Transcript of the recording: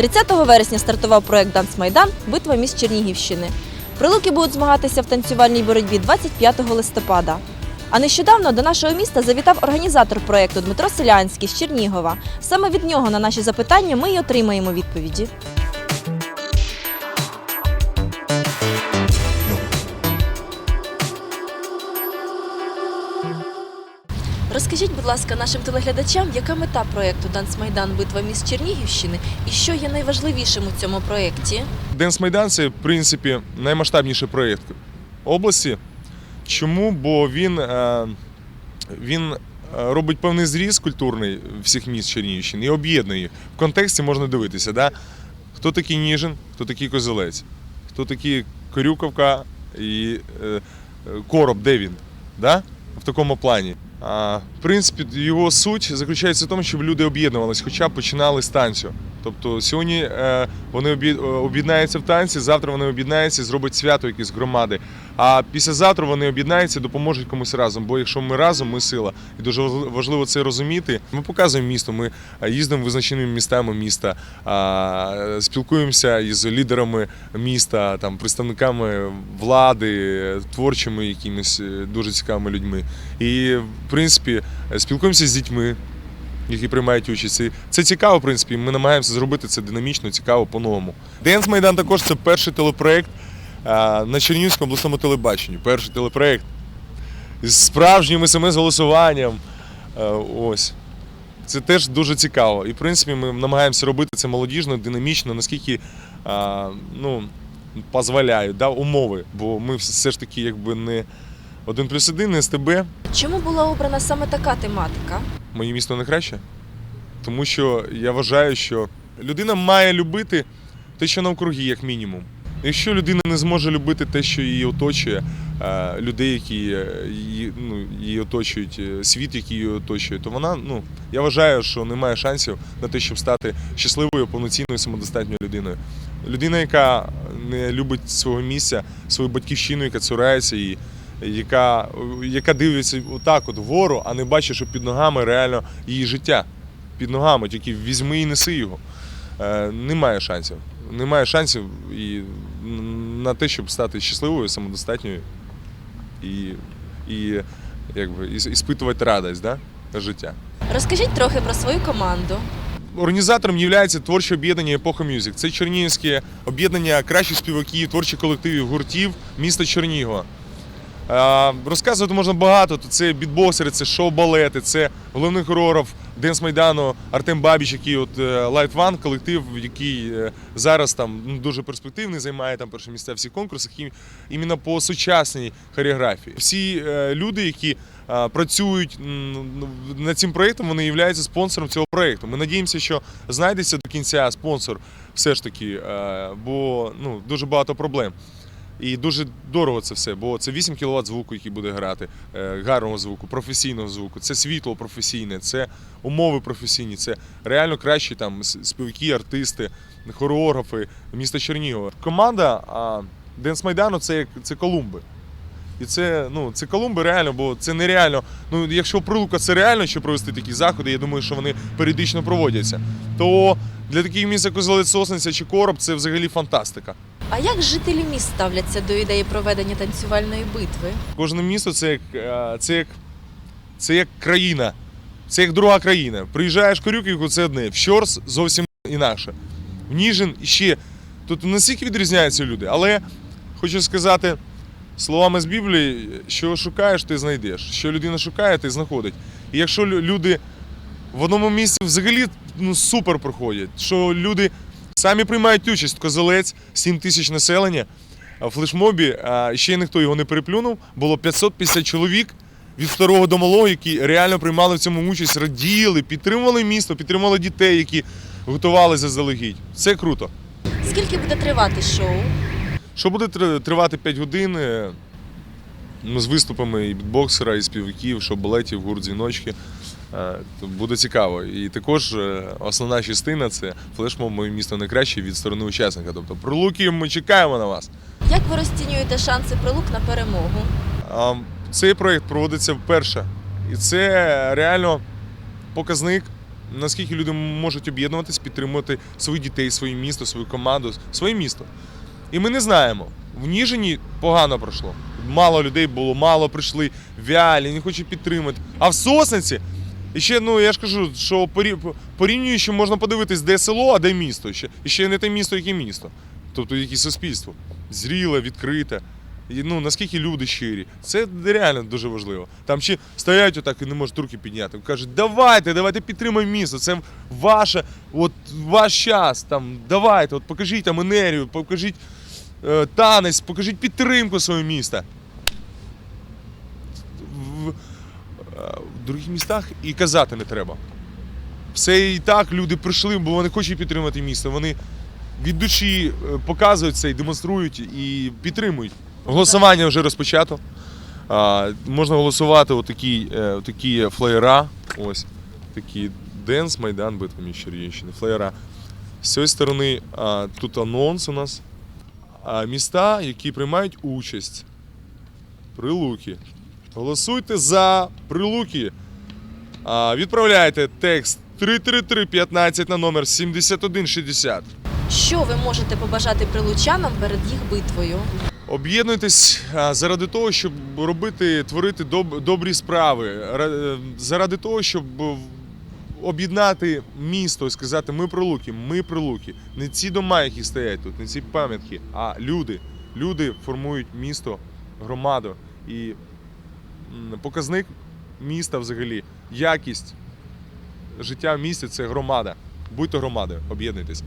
30 вересня стартував проект Данс Майдан Битва міст Чернігівщини. Прилуки будуть змагатися в танцювальній боротьбі 25 листопада. А нещодавно до нашого міста завітав організатор проєкту Дмитро Селянський з Чернігова. Саме від нього на наші запитання ми й отримаємо відповіді. Розкажіть, будь ласка, нашим телеглядачам, яка мета проекту Данс Майдан Битва міст Чернігівщини і що є найважливішим у цьому проєкті? Денс Майдан це, в принципі, наймасштабніший проєкт області. Чому? Бо він, е, він е, робить певний зріз культурний всіх міст Чернігівщини і об'єднує їх. В контексті можна дивитися, да? хто такий Ніжин, хто такий Козелець, хто такий Корюковка і е, Короб, де він? Да? В такому плані. В принципі, його суть заключається в тому, щоб люди об'єднувалися, хоча б починали з танцю. Тобто сьогодні е, вони об'єд- об'єднаються в танці, завтра вони об'єднаються, зроблять свято якесь громади. А післязавтра вони об'єднаються, допоможуть комусь разом. Бо якщо ми разом, ми сила. І дуже важ- важливо це розуміти. Ми показуємо місто. Ми е, їздимо визначеними містами міста, спілкуємося із лідерами міста, там представниками влади, творчими якимись е, дуже цікавими людьми. І в принципі спілкуємося з дітьми які приймають участь. Це цікаво, в принципі. Ми намагаємося зробити це динамічно, цікаво по-новому. Денс Майдан також це перший телепроект на Чернігівському обласному телебаченні. Перший телепроект з справжнім смс-голосуванням. Ось. Це теж дуже цікаво. І в принципі ми намагаємося робити це молодіжно, динамічно, наскільки ну, дозволяють да, умови. Бо ми все ж таки якби не один плюс один, не СТБ. Чому була обрана саме така тематика? Моє місто не краще. Тому що я вважаю, що людина має любити те, що навкруги, як мінімум. Якщо людина не зможе любити те, що її оточує, е, людей, які е, її, ну, її оточують, е, світ, який її оточує, то вона, ну, я вважаю, що не має шансів на те, щоб стати щасливою, повноцінною, самодостатньою людиною. Людина, яка не любить свого місця, свою батьківщину, яка цурається її, яка, яка дивиться отак от вгору, а не бачить, що під ногами реально її життя. Під ногами, тільки візьми і неси його. Е, немає шансів. Немає шансів і на те, щоб стати щасливою, самодостатньою і, і якби, і іспитувати радість да, життя. Розкажіть трохи про свою команду. Організатором є творче об'єднання Епоха Мюзик. Це чернігівське об'єднання кращих співаків, творчих колективів, гуртів міста Чернігова. Е, Розказувати можна багато. То це бітбоксери, це шоу-балети, це головний хореограф Денс Майдану Артем Бабіч, який от е, Light One, колектив, який е, зараз там ну, дуже перспективний, займає там перше місця в всіх конкурсах, і іменно по сучасній хореографії. Всі люди, які працюють над цим проєктом, вони являються спонсором цього проєкту. Ми надіємося, що знайдеться до кінця спонсор все ж таки, бо ну, дуже багато проблем. І дуже дорого це все, бо це 8 кВт звуку, який буде грати, е, гарного звуку, професійного звуку, це світло професійне, це умови професійні, це реально кращі там співаки, артисти, хореографи міста Чернігова. Команда Денс Майдану це це Колумби. І це, ну, це Колумби реально, бо це нереально. Ну, якщо Прилука це реально, що провести такі заходи, я думаю, що вони періодично проводяться, то для таких міст, як Козелець Сосниця чи Короб, це взагалі фантастика. А як жителі міст ставляться до ідеї проведення танцювальної битви? Кожне місто це як, е, це як, це як країна, це як друга країна. Приїжджаєш в Корюківку, це одне, в Щорс зовсім інакше. В Ніжин іще. Тут настільки відрізняються люди. Але хочу сказати словами з Біблії, що шукаєш, ти знайдеш. Що людина шукає, ти знаходить. І якщо люди в одному місці взагалі ну, супер проходять, що люди самі приймають участь, Козелець, 7 тисяч населення. В флешмобі ще ніхто його не переплюнув. Було 550 чоловік від старого до малого, які реально приймали в цьому участь, раділи, підтримували місто, підтримували дітей, які готувалися заздалегідь. Це круто. Скільки буде тривати шоу? Що буде тривати 5 годин е, ну, з виступами і бітбоксера, і співаків, шоу-балетів, гурт дзвіночки. Е, Буде цікаво. І також е, основна частина це флешмоб моє місто найкраще від сторони учасника. Тобто пролуки ми чекаємо на вас. Як ви розцінюєте шанси прилук на перемогу? Цей проєкт проводиться вперше. І це реально показник наскільки люди можуть об'єднуватись, підтримувати своїх дітей, своє місто, свою команду, своє місто. І ми не знаємо. В Ніжині погано пройшло. Мало людей було, мало прийшли, вялі, не хочуть підтримати. А в Сосниці, і ще, ну я ж кажу, що порі- порівнюючи, можна подивитись, де село, а де місто. Ще, і ще не те місто, яке місто. Тобто яке суспільство. Зріле, відкрите. І, ну, наскільки люди щирі. Це реально дуже важливо. Там ще стоять отак і не можуть руки підняти. Кажуть, давайте, давайте підтримаємо місто. Це ваше, от ваш час. Там, давайте, от покажіть там енергію, покажіть е, танець, покажіть підтримку свого міста. В, е, в других містах і казати не треба. Все і так люди прийшли, бо вони хочуть підтримати місто. Вони від душі е, показують це і демонструють і підтримують. Голосування вже розпочато. А, можна голосувати отакі, е, отакі флеєра. Ось такі Денс, Майдан, битва між Чернігівщини, флеєра. З цієї сторони а, тут анонс у нас. А, міста, які приймають участь. Прилуки. Голосуйте за прилуки. А, відправляйте текст 33315 на номер 7160. Що ви можете побажати прилучанам перед їх битвою? Об'єднуйтесь заради того, щоб робити, творити доб- добрі справи, ра- е, заради того, щоб об'єднати місто і сказати, ми прилуки, ми прилуки. Не ці дома, які стоять тут, не ці пам'ятки, а люди. Люди формують місто, громаду. І показник міста взагалі, якість життя в місті це громада. Будьте громадою, об'єднуйтесь.